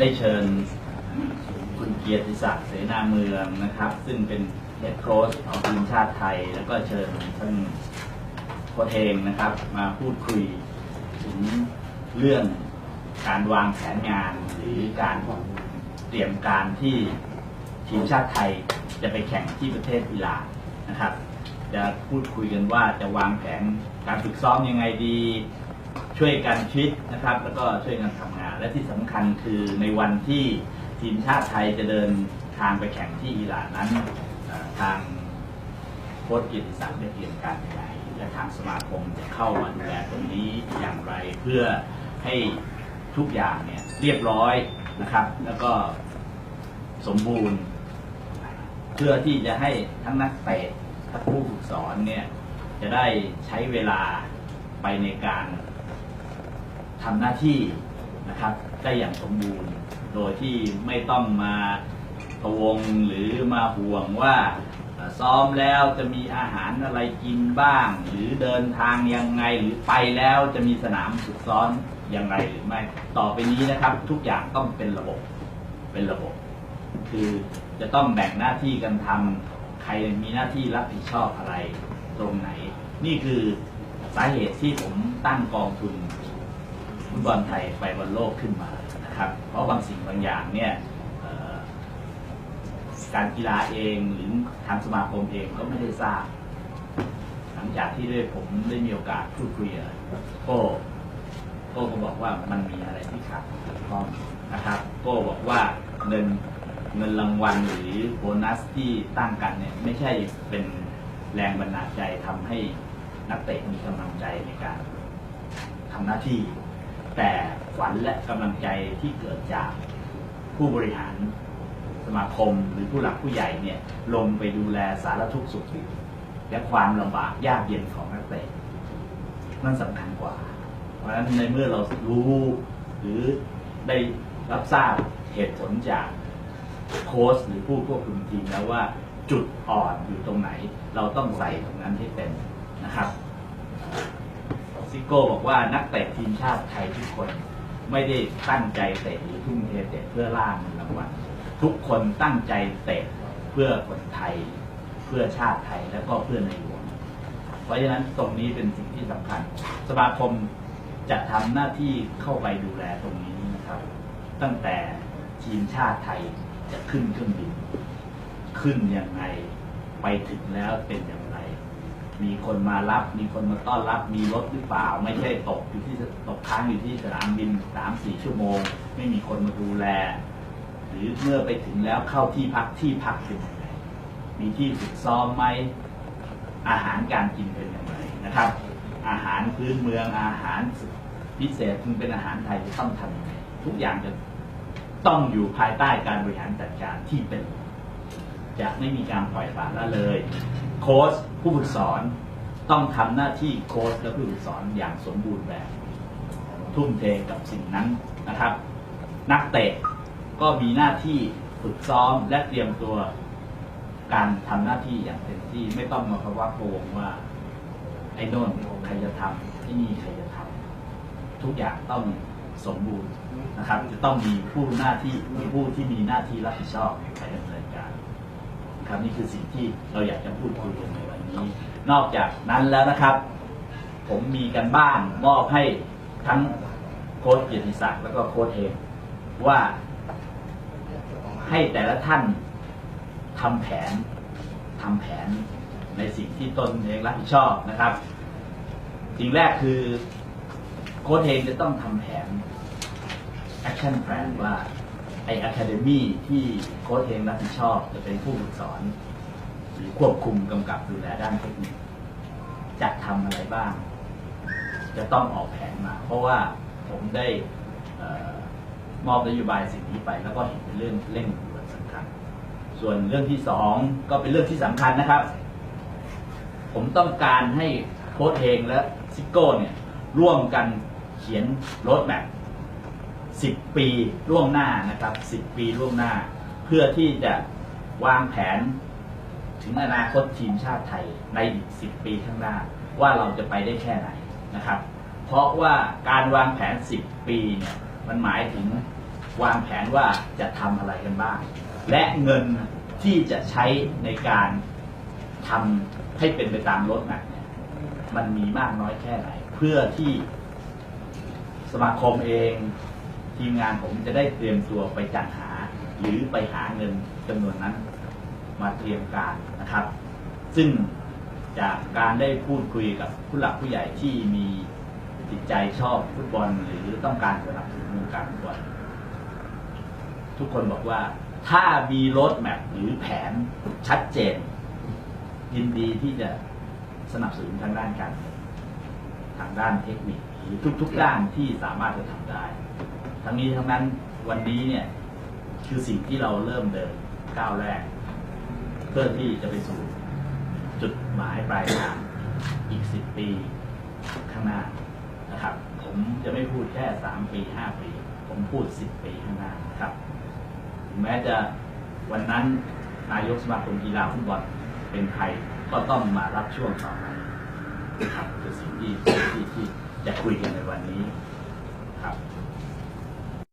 ได้เชิญคุณเกียรติศักดิ์เสนาเมืองนะครับ ซึ่งเป็นเฮดโค้ชของทีมชาติไทย แล้วก็เชิญท่านโค้ชเองนะครับ มาพูดคุยถึงเรื่องการวางแผนงานหรือการเตรียมการที่ทีมชาติไทยจะไปแข่งที่ประเทศอิหร่านนะครับ จะพูดคุยกันว่าจะวางแผนการฝึกซ้อมยังไงดี ช่วยกันคิดนะครับ แล้วก็ช่วยกันทำงาน และที่สำคัญคือในวันที่ทีมชาติไทยจะเดินทางไปแข่งที่อิหร่านนั้นทางโค้ชกียรติศักดิ์ได้เตรียมการยังไงและทางสมาคมจะเข้ามาดูแลตรงนี้อย่างไรเพื่อให้ทุกอย่างเนี่ยเรียบร้อยนะครับ แล้วก็สมบูรณ์ เพื่อที่จะให้ทั้งนักเตะทั้งผู้ฝึกสอนเนี่ยจะได้ใช้เวลาไปในการ ทำหน้าที่นะครับได้อย่างสมบูรณ์ โดยที่ไม่ต้องมาพะวงหรือมาห่วงว่าซ้อมแล้วจะมีอาหารอะไรกินบ้าง หรือเดินทางยังไงหรือไปแล้วจะมีสนามฝึกซ้อมยังไงหรือไม่ ต่อไปนี้นะครับ ทุกอย่างต้องเป็นระบบเป็นระบบ คือจะต้องแบ่งหน้าที่กันทำใครมีหน้าที่รับผิดชอบอะไรตรงไหน นี่คือสาเหตุที่ผมตั้งกองทุน ฟุตบอลไทยไปบอลโลกขึ้นมานะครับ เพราะบางสิ่งบางอย่างเนี่ยการกีฬาเองหรือทางสมาคมเองก็ไม่ได้ทราบ หลังจากที่ได้ผมได้มีโอกาสพูดคุยกับโก้โก้ก็บอกว่ามันมีอะไรที่ขาดตกพร่องนะครับโก้บอกว่าเงินเงินรางวัลหรือโบนัสที่ตั้งกันเนี่ยไม่ใช่เป็นแรงบันดาลใจทำให้นักเตะมีกำลังใจในการทำหน้าที่ แต่ขวัญและกำลังใจที่เกิดจากผู้บริหารสมาคมหรือผู้หลักผู้ใหญ่เนี่ยลงไปดูแลสารทุกข์สุขดิบและความลำบากยากเย็นของนักเตะนั่นสำคัญกว่า เพราะฉะนั้นในเมื่อเรารู้หรือได้รับทราบเหตุผลจากโค้ชหรือผู้ควบคุมทีมแล้วว่าจุดอ่อนอยู่ตรงไหน เราต้องใส่ตรงนั้นให้เต็มนะครับ ซิโก้บอกว่านักเตะทีมชาติไทยทุกคน ไม่ได้ตั้งใจเตะหรือทุ่มเทเตะเพื่อล่าเงินรางวัลทุกคนตั้งใจเตะเพื่อคนไทย เพื่อชาติไทยและก็เพื่อในหลวงเพราะฉะนั้นตรงนี้เป็นสิ่งที่สำคัญ สมาคมจะทำหน้าที่เข้าไปดูแลตรงนี้นะครับ ตั้งแต่ทีมชาติไทยจะขึ้นเครื่องบิน ขึ้นยังไงไปถึงแล้วเป็นอย่าง มีคนมารับ มีคนมาต้อนรับมีรถหรือเปล่า ไม่ใช่ตกอยู่ที่ตกค้างอยู่ที่สนามบินสามสี่ชั่วโมง ไม่มีคนมาดูแล หรือเมื่อไปถึงแล้วเข้าที่พักที่พักเป็นยังไงมีที่ฝึกซ้อมไหมอาหารการกินเป็นอย่างไรนะครับ อาหารพื้นเมืองอาหารพิเศษซึ่งเป็นอาหารไทยจะต้องทำยังไงทุกอย่างจะต้องอยู่ภายใต้การบริหารจัดการที่เป็น จะไม่มีการปล่อยปละละเลย โค้ชผู้ฝึกสอนต้องทำหน้าที่โค้ชและผู้ฝึกสอนอย่างสมบูรณ์แบบ ทุ่มเทกับสิ่งนั้นนะครับ นักเตะก็มีหน้าที่ฝึกซ้อมและเตรียมตัวการทำหน้าที่อย่างเต็มที่ไม่ต้องมาภาวะโกงว่าไอ้โน่นใครจะทำไอ้นี่ใครจะทำทุกอย่างต้องสมบูรณ์นะครับ จะต้องมีผู้หน้าที่มีผู้ที่มีหน้าที่รับผิดชอบไปดำเนะครับนี่คือสิ่งที่เราอยากจะพูดคุยกันในวันนี้ นอกจากนั้นแล้วนะครับ ผมมีกันบ้านมอบให้ทั้งโค้ชเกียรติศักดิ์แล้วก็โค้ชเองว่าให้แต่ละท่านทำแผนทำแผนในสิ่งที่ตนเองรับผิดชอบนะครับสิ่งแรกคือโค้ชเองจะต้องทำแผน action plan ว่า ไอ academy ที่โค้ชเองรับผิดชอบ จะเป็นผู้ฝึกสอน หรือควบคุมกำกับดูแลด้านเทคนิคจะทำอะไรบ้าง จะต้องออกแผนมา เพราะว่าผมได้มอบนโยบายสิ่งนี้ไปแล้วก็เห็นเป็นเรื่องเร่งด่วนสำคัญ ส่วนเรื่องที่สองก็เป็นเรื่องที่สำคัญนะครับ ผมต้องการให้โค้ชเองและซิโก้เนี่ยร่วมกันเขียนโรดแมพ 10 ปีล่วงหน้านะครับ 10 ปีล่วงหน้า เพื่อที่จะวางแผนถึงอนาคตทีมชาติไทยในอีก 10 ปีข้างหน้า ว่าเราจะไปได้แค่ไหนนะครับ เพราะว่าการวางแผน 10 ปีเนี่ยมันหมายถึงวางแผนว่าจะทำอะไรกันบ้าง และเงินที่จะใช้ในการทำให้เป็นไปตามรถแมพเนี่ยมันมีมากน้อยแค่ไหน เพื่อที่สมาคมเอง ทีมงานผมจะได้เตรียมตัวไปจัดหา หรือไปหาเงินจำนวนนั้น มาเตรียมการนะครับ ซึ่งจากการได้พูดคุยกับผู้หลักผู้ใหญ่ที่มีจิตใจชอบฟุตบอลหรือต้องการสนับสนุนวงการฟุตบอลทุกคนบอกว่าถ้ามีรถแมพหรือแผนชัดเจน ยินดีที่จะสนับสนุนทางด้านการทางด้านเทคนิคหรือทุกๆด้านที่สามารถจะทำได้ ทั้งนี้ทั้งนั้นวันนี้เนี่ยคือสิ่งที่เราเริ่มเดินก้าวแรก เพื่อที่จะไปสู่จุดหมายปลายทางอีกสิบปีข้างหน้านะครับ ผมจะไม่พูดแค่สามปีห้าปี ผมพูดสิบปีข้างหน้านะครับแม้จะวันนั้นนายกสมาคมกีฬาฟุตบอลเป็นใครก็ต้องมารับช่วงต่อไปนะครับคือสิ่งที่ที่ที่จะคุยกันในวันนี้ครับ